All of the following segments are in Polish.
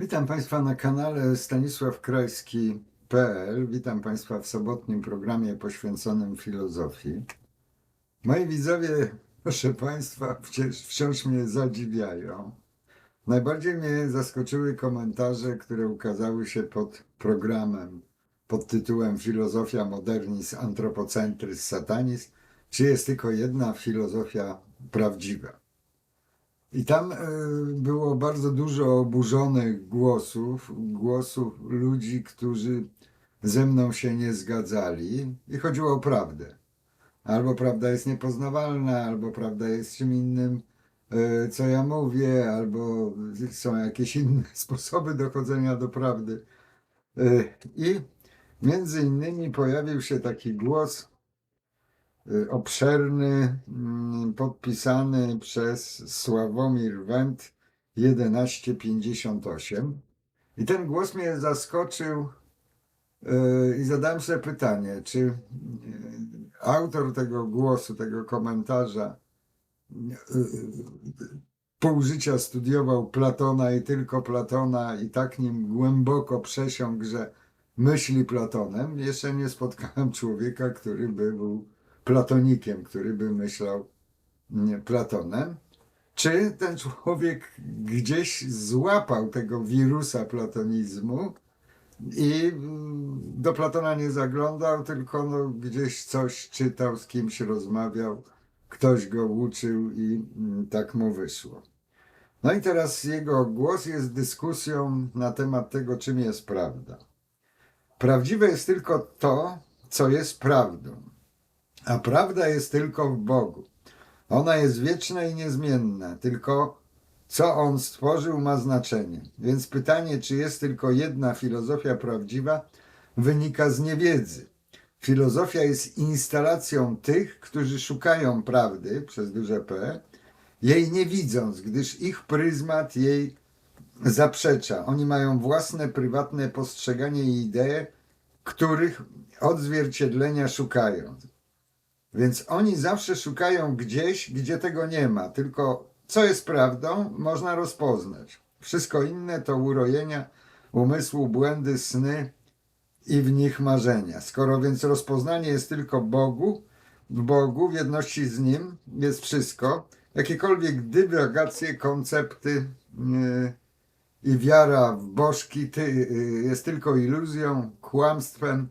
Witam Państwa na kanale stanisławkrajski.pl. Witam Państwa w sobotnim programie poświęconym filozofii. Moi widzowie, proszę Państwa, wciąż, wciąż mnie zadziwiają. Najbardziej mnie zaskoczyły komentarze, które ukazały się pod programem pod tytułem Filozofia Modernizm, Antropocentryzm, Satanizm. Czy jest tylko jedna filozofia prawdziwa? I tam e, było bardzo dużo oburzonych głosów, głosów ludzi, którzy ze mną się nie zgadzali i chodziło o prawdę. Albo prawda jest niepoznawalna, albo prawda jest czym innym, e, co ja mówię, albo są jakieś inne sposoby dochodzenia do prawdy. E, I między innymi pojawił się taki głos, obszerny, mm, podpisany przez Sławomir Węd 1158. I ten głos mnie zaskoczył y, i zadałem sobie pytanie, czy y, autor tego głosu, tego komentarza pół życia studiował Platona i tylko Platona i tak nim głęboko przesiąkł, że myśli Platonem. Jeszcze nie spotkałem człowieka, który by był platonikiem, który by myślał Platonem. Czy ten człowiek gdzieś złapał tego wirusa platonizmu i mm, do Platona nie zaglądał, tylko no, gdzieś coś czytał, z kimś rozmawiał, ktoś go uczył i mm, tak mu wyszło. No i teraz jego głos jest dyskusją na temat tego, czym jest prawda. Prawdziwe jest tylko to, co jest prawdą, a prawda jest tylko w Bogu. Ona jest wieczna i niezmienna, tylko co On stworzył ma znaczenie. Więc pytanie, czy jest tylko jedna filozofia prawdziwa, wynika z niewiedzy. Filozofia jest instalacją tych, którzy szukają prawdy, przez duże P, jej nie widząc, gdyż ich pryzmat jej zaprzecza. Oni mają własne, prywatne postrzeganie i idee, których odzwierciedlenia szukają. Więc oni zawsze szukają gdzieś, gdzie tego nie ma. Tylko co jest prawdą, można rozpoznać. Wszystko inne to urojenia umysłu, błędy, sny i w nich marzenia. Skoro więc rozpoznanie jest tylko Bogu, w Bogu, w jedności z Nim jest wszystko, jakiekolwiek dywagacje, koncepty yy, i wiara w bożki ty, yy, jest tylko iluzją, kłamstwem,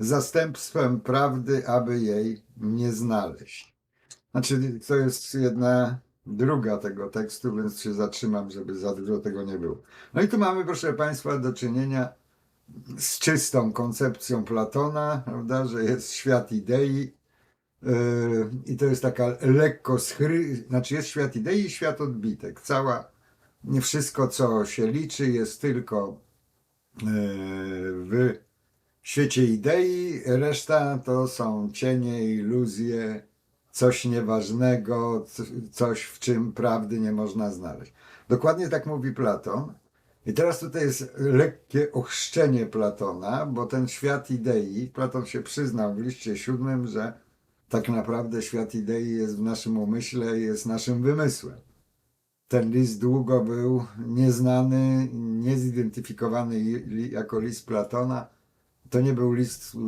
zastępstwem prawdy, aby jej nie znaleźć. Znaczy, to jest jedna druga tego tekstu, więc się zatrzymam, żeby za dużo tego nie było. No i tu mamy, proszę Państwa, do czynienia z czystą koncepcją Platona, prawda, że jest świat idei, Yy, I to jest taka lekko schry, znaczy jest świat idei i świat odbitek. Cała, nie wszystko co się liczy jest tylko yy, w świecie idei, reszta to są cienie, iluzje, coś nieważnego, coś w czym prawdy nie można znaleźć. Dokładnie tak mówi Platon. I teraz tutaj jest lekkie ochrzczenie Platona, bo ten świat idei, Platon się przyznał w liście siódmym, że tak naprawdę świat idei jest w naszym umyśle i jest naszym wymysłem. Ten list długo był nieznany, niezidentyfikowany jako list Platona. To nie był list y,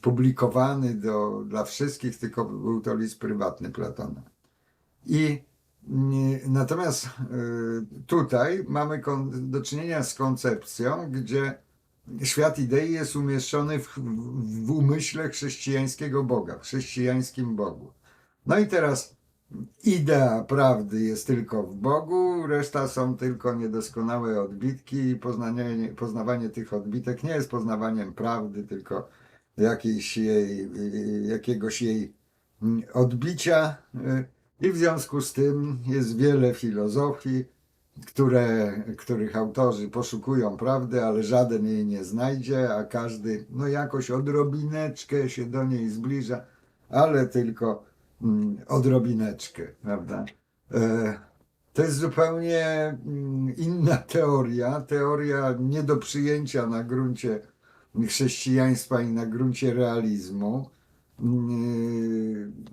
publikowany do, dla wszystkich, tylko był to list prywatny Platona. I y, natomiast y, tutaj mamy do czynienia z koncepcją, gdzie świat idei jest umieszczony w, w umyśle chrześcijańskiego Boga, w chrześcijańskim Bogu. No i teraz idea prawdy jest tylko w Bogu, reszta są tylko niedoskonałe odbitki i poznawanie tych odbitek nie jest poznawaniem prawdy, tylko jakiejś jej, jakiegoś jej odbicia. I w związku z tym jest wiele filozofii, które, których autorzy poszukują prawdy, ale żaden jej nie znajdzie, a każdy no jakoś odrobineczkę się do niej zbliża, ale tylko odrobineczkę, prawda? E, to jest zupełnie mm, inna teoria, teoria nie do przyjęcia na gruncie chrześcijaństwa i na gruncie realizmu. Mm,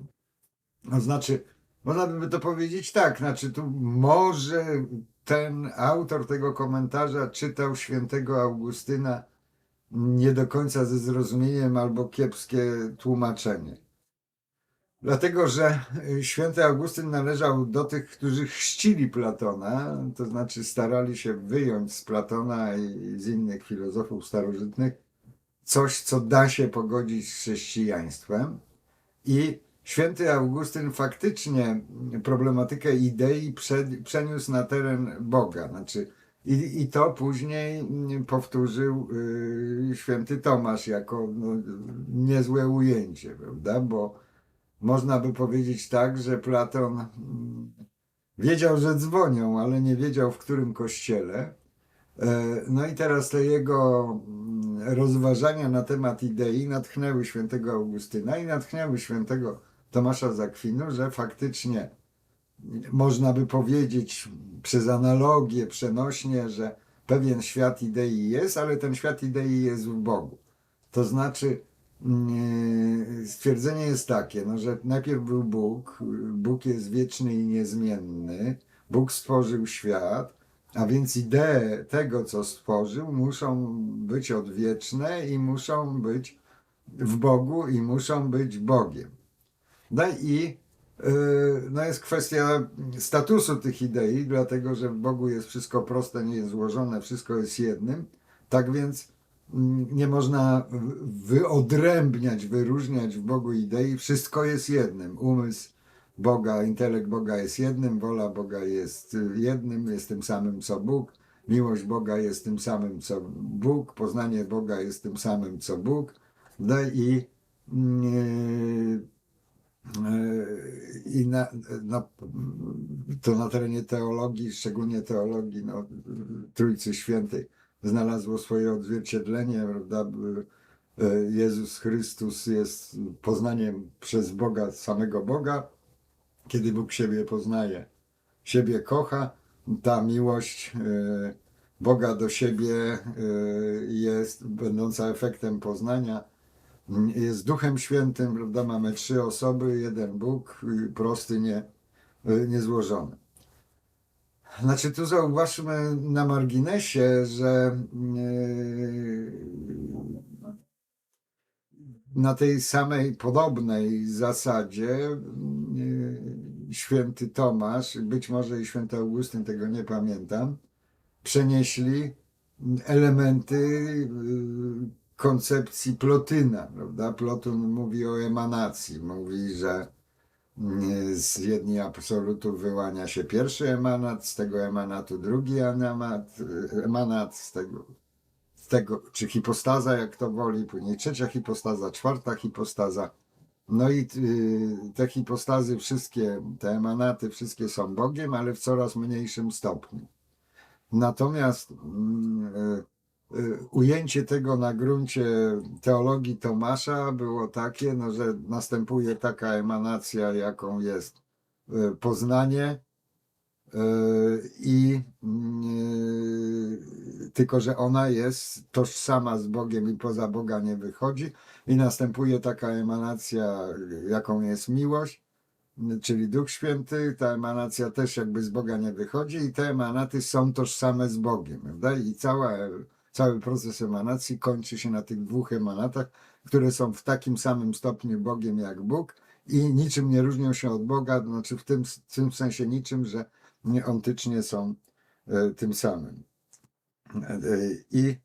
to znaczy, można by to powiedzieć tak, znaczy tu może ten autor tego komentarza czytał świętego Augustyna nie do końca ze zrozumieniem albo kiepskie tłumaczenie. Dlatego, że y, święty Augustyn należał do tych, którzy chrzcili Platona, to znaczy starali się wyjąć z Platona i z innych filozofów starożytnych coś, co da się pogodzić z chrześcijaństwem. I święty Augustyn faktycznie problematykę idei prze- przeniósł na teren Boga. Znaczy, i, I to później mm, powtórzył y, święty Tomasz jako no, niezłe ujęcie, prawda? Bo można by powiedzieć tak, że Platon mm, wiedział, że dzwonią, ale nie wiedział w którym kościele. E, No i teraz te jego mm, rozważania na temat idei natchnęły świętego Augustyna i natchnęły świętego Tomasza z Akwinu, że faktycznie można by powiedzieć przez analogię, przenośnie, że pewien świat idei jest, ale ten świat idei jest w Bogu. To znaczy, stwierdzenie jest takie, no, że najpierw był Bóg, Bóg jest wieczny i niezmienny, Bóg stworzył świat, a więc idee tego, co stworzył, muszą być odwieczne i muszą być w Bogu i muszą być Bogiem. No i Yy, no jest kwestia statusu tych idei, dlatego że w Bogu jest wszystko proste, nie jest złożone, wszystko jest jednym. Tak więc mm, nie można wyodrębniać, wyróżniać w Bogu idei, wszystko jest jednym. Umysł Boga, intelekt Boga jest jednym, wola Boga jest jednym, jest tym samym co Bóg, miłość Boga jest tym samym co Bóg, poznanie Boga jest tym samym co Bóg. No i mm, i na, na, to na terenie teologii, szczególnie teologii no, Trójcy Świętej, znalazło swoje odzwierciedlenie, prawda? Jezus Chrystus jest poznaniem przez Boga, samego Boga. Kiedy Bóg siebie poznaje, siebie kocha, ta miłość e, Boga do siebie e, jest będąca efektem poznania jest Duchem Świętym, prawda? Mamy trzy osoby, jeden Bóg, prosty, nie, niezłożony. Znaczy, tu zauważmy na marginesie, że y, na tej samej podobnej zasadzie y, święty Tomasz, być może i święty Augustyn, tego nie pamiętam, przenieśli elementy y, koncepcji Plotyna, prawda? Plotyn mówi o emanacji, mówi, że z jedni absolutów wyłania się pierwszy emanat, z tego emanatu drugi emanat, emanat z tego, z tego, czy hipostaza, jak to woli, później trzecia hipostaza, czwarta hipostaza. No i y, te hipostazy, wszystkie, te emanaty, wszystkie są Bogiem, ale w coraz mniejszym stopniu. Natomiast mm, y, y, ujęcie tego na gruncie teologii Tomasza było takie, no, że następuje taka emanacja, jaką jest y, poznanie, y, i y, tylko, że ona jest tożsama z Bogiem i poza Boga nie wychodzi i następuje taka emanacja, jaką jest miłość, czyli Duch Święty, ta emanacja też jakby z Boga nie wychodzi i te emanaty są tożsame z Bogiem, prawda? I cała, cały proces emanacji kończy się na tych dwóch emanatach, które są w takim samym stopniu Bogiem jak Bóg i niczym nie różnią się od Boga, znaczy w tym, w tym sensie niczym, że nie ontycznie są e, tym samym. E, I,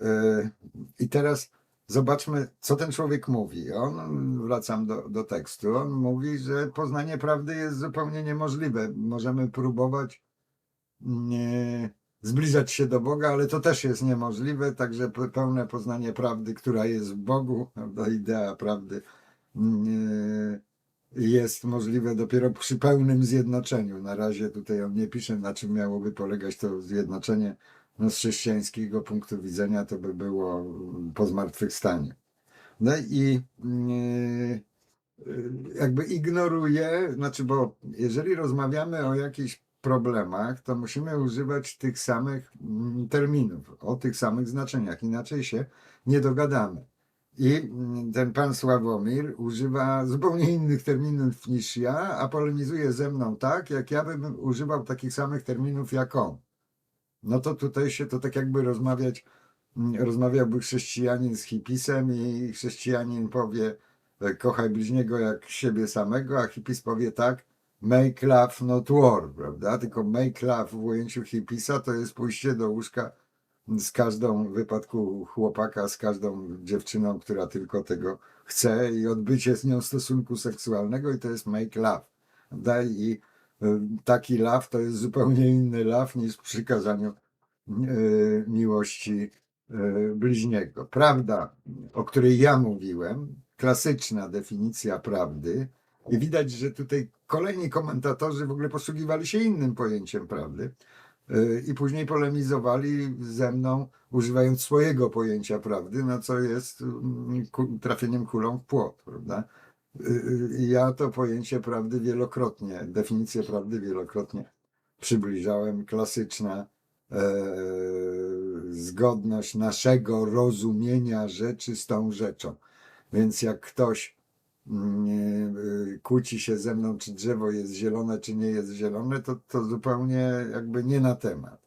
e, I teraz zobaczmy, co ten człowiek mówi. On, wracam do, do tekstu, on mówi, że poznanie prawdy jest zupełnie niemożliwe. Możemy próbować nie, zbliżać się do Boga, ale to też jest niemożliwe, także pe- pełne poznanie prawdy, która jest w Bogu, prawda, idea prawdy nie, jest możliwe dopiero przy pełnym zjednoczeniu. Na razie tutaj on nie pisze, na czym miałoby polegać to zjednoczenie. No, z chrześcijańskiego punktu widzenia to by było mm, po zmartwychwstaniu. No i yy, yy, jakby ignoruje, znaczy, bo jeżeli rozmawiamy o jakichś problemach, to musimy używać tych samych mm, terminów, o tych samych znaczeniach, inaczej się nie dogadamy. I mm, ten pan Sławomir używa zupełnie innych terminów niż ja, a polemizuje ze mną tak, jak ja bym używał takich samych terminów jak on. No to tutaj się to tak jakby rozmawiać, mm, rozmawiałby chrześcijanin z hipisem i chrześcijanin powie e, kochaj bliźniego jak siebie samego, a hipis powie tak make love not war, prawda? Tylko make love w ujęciu hipisa to jest pójście do łóżka z każdą w wypadku chłopaka, z każdą dziewczyną, która tylko tego chce i odbycie z nią stosunku seksualnego i to jest make love. Prawda? I y, taki love to jest zupełnie inny love niż przykazaniu y, miłości y, bliźniego. Prawda, o której ja mówiłem, klasyczna definicja prawdy widać, że tutaj kolejni komentatorzy w ogóle posługiwali się innym pojęciem prawdy y, i później polemizowali ze mną, używając swojego pojęcia prawdy, na co jest mm, trafieniem kulą w płot, prawda? Y, y, Ja to pojęcie prawdy wielokrotnie, definicję prawdy wielokrotnie przybliżałem. Klasyczna e, zgodność naszego rozumienia rzeczy z tą rzeczą. Więc jak ktoś kłóci się ze mną, czy drzewo jest zielone, czy nie jest zielone, to, to zupełnie jakby nie na temat.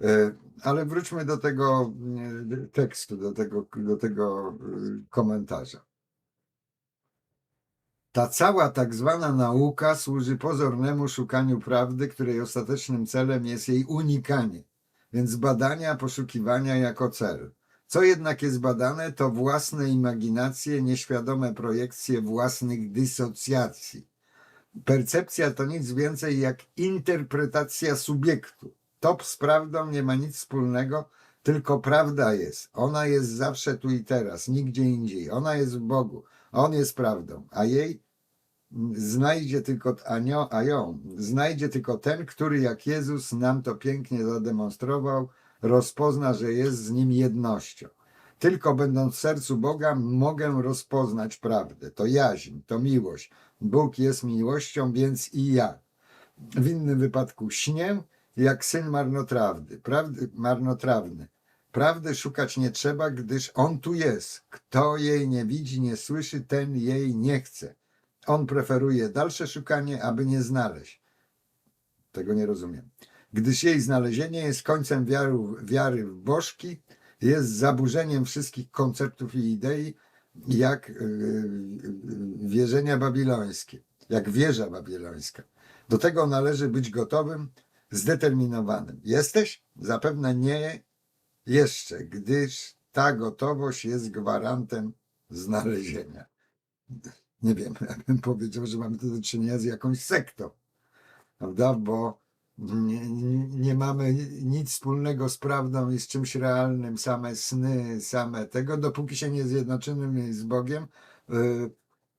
E, Ale wróćmy do tego y, tekstu, do tego, do tego y, komentarza. Ta cała tak zwana nauka służy pozornemu szukaniu prawdy, której ostatecznym celem jest jej unikanie, więc badania, poszukiwania jako cel. Co jednak jest badane, to własne imaginacje, nieświadome projekcje własnych dysocjacji. Percepcja to nic więcej jak interpretacja subiektu. Top z prawdą nie ma nic wspólnego, tylko prawda jest. Ona jest zawsze tu i teraz, nigdzie indziej. Ona jest w Bogu. On jest prawdą, a jej znajdzie tylko, a, nią, a ją znajdzie tylko ten, który jak Jezus nam to pięknie zademonstrował, rozpozna, że jest z nim jednością. Tylko będąc w sercu Boga, mogę rozpoznać prawdę. To jaźń, to miłość. Bóg jest miłością, więc i ja. W innym wypadku śnię, jak syn marnotrawny. Prawdy, marnotrawny. Prawdy szukać nie trzeba, gdyż on tu jest. Kto jej nie widzi, nie słyszy, ten jej nie chce. On preferuje dalsze szukanie, aby nie znaleźć. Tego nie rozumiem. Gdyż jej znalezienie jest końcem wiary, wiary w bożki, jest zaburzeniem wszystkich konceptów i idei, jak yy, wierzenia babilońskie, jak wieża babilońska. Do tego należy być gotowym, zdeterminowanym. Jesteś? Zapewne nie jeszcze, gdyż ta gotowość jest gwarantem znalezienia. Nie wiem, ja bym powiedział, że mamy tu do czynienia z jakąś sektą, prawda? Bo nie, nie, mamy nic wspólnego z prawdą i z czymś realnym, same sny, same tego, dopóki się nie zjednoczymy z Bogiem. Yy,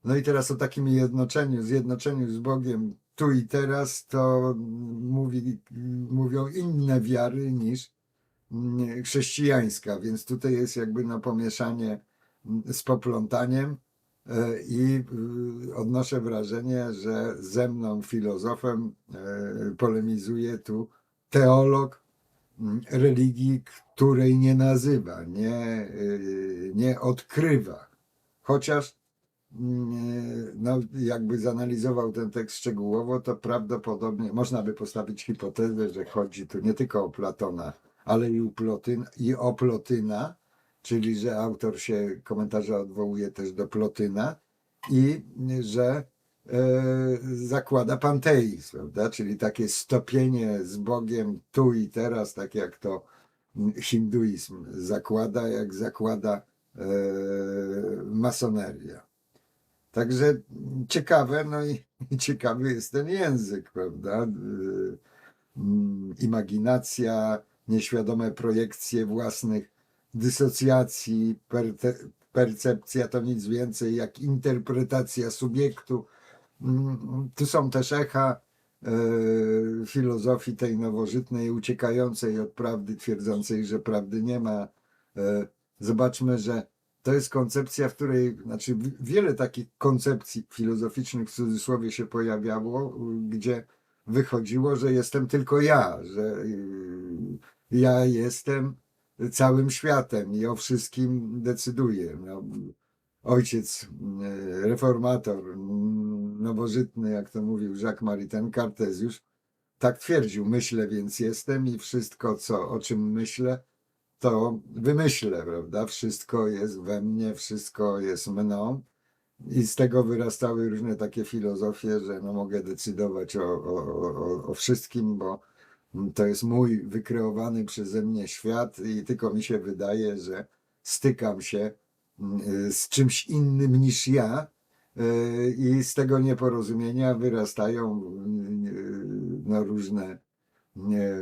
No i teraz o takim jednoczeniu, zjednoczeniu z Bogiem tu i teraz, to mówi, mówią inne wiary niż mm, chrześcijańska, więc tutaj jest jakby no pomieszanie mm, z poplątaniem i y, odnoszę wrażenie, że ze mną filozofem e, polemizuje tu teolog mm, religii, której nie nazywa, nie, y, nie odkrywa. Chociaż mm, no, jakby zanalizował ten tekst szczegółowo, to prawdopodobnie można by postawić hipotezę, że chodzi tu nie tylko o Platona, ale i, o Plotyn, i o Plotyna, czyli że autor się komentarza odwołuje też do Plotyna i że e, zakłada panteizm, prawda? czyli takie stopienie z Bogiem tu i teraz, tak jak to hinduizm zakłada, jak zakłada e, masoneria. Także ciekawe, no i ciekawy jest ten język, prawda? Mm, Imaginacja, nieświadome projekcje własnych dysocjacji, percepcja to nic więcej jak interpretacja subiektu. Mm, Tu są też echa e, filozofii tej nowożytnej, uciekającej od prawdy, twierdzącej, że prawdy nie ma. E, Zobaczmy, że to jest koncepcja, w której, znaczy wiele takich koncepcji filozoficznych w cudzysłowie się pojawiało, gdzie wychodziło, że jestem tylko ja, że y, ja jestem całym światem i o wszystkim decyduje. No, ojciec e, reformator, nowożytny, jak to mówił Jacques-Marie ten Cartezjusz, tak twierdził, myślę, więc jestem i wszystko, co, o czym myślę, to wymyślę, prawda? Wszystko jest we mnie, wszystko jest mną. I z tego wyrastały różne takie filozofie, że no mogę decydować o, o, o, o wszystkim, bo to jest mój wykreowany przeze mnie świat i tylko mi się wydaje, że stykam się mm, z czymś innym niż ja y, i z tego nieporozumienia wyrastają y, no, różne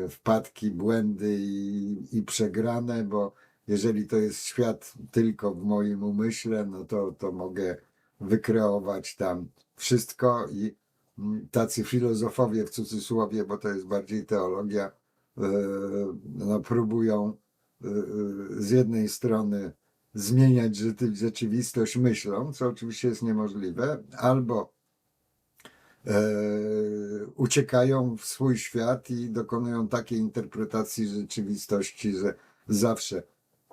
wpadki, błędy i, i przegrane, bo jeżeli to jest świat tylko w moim umyśle, no to, to mogę wykreować tam wszystko i tacy filozofowie w cudzysłowie, bo to jest bardziej teologia, e, no, próbują e, e, z jednej strony zmieniać rzeczywistość myślą, co oczywiście jest niemożliwe, albo uciekają w swój świat i dokonują takiej interpretacji rzeczywistości, że zawsze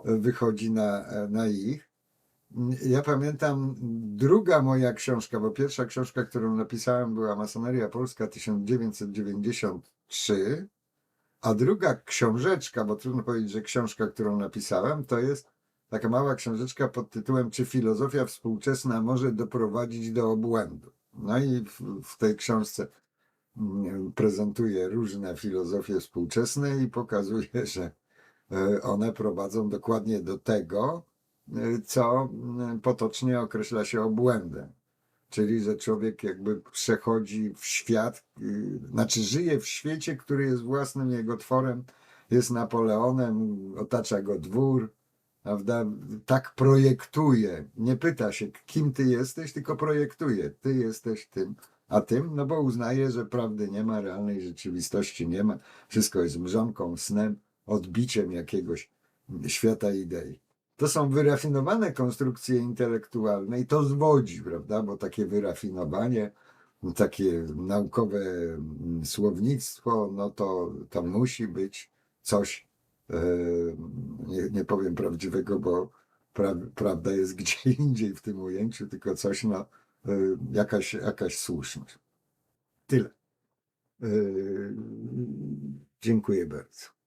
wychodzi na, na ich. Ja pamiętam druga moja książka, bo pierwsza książka, którą napisałem była Masoneria Polska 1993, a druga książeczka, bo trudno powiedzieć, że książka, którą napisałem, to jest taka mała książeczka pod tytułem Czy filozofia współczesna może doprowadzić do obłędu? No i w, w tej książce mm, prezentuję różne filozofie współczesne i pokazuję, że e, one prowadzą dokładnie do tego, co mm, potocznie określa się obłędem. Czyli, że człowiek jakby przechodzi w świat, y, znaczy żyje w świecie, który jest własnym jego tworem, jest Napoleonem, otacza go dwór, prawda? Tak projektuje. Nie pyta się, kim ty jesteś, tylko projektuje. Ty jesteś tym, a tym, no bo uznaje, że prawdy nie ma, realnej rzeczywistości nie ma. Wszystko jest mrzonką, snem, odbiciem jakiegoś świata idei. To są wyrafinowane konstrukcje intelektualne i to zwodzi, prawda? Bo takie wyrafinowanie, takie naukowe mm, słownictwo, no to, to musi być coś, e, nie, nie powiem prawdziwego, bo pra, prawda jest gdzie indziej w tym ujęciu, tylko coś, no, e, jakaś, jakaś słuszność. Tyle. E, Dziękuję bardzo.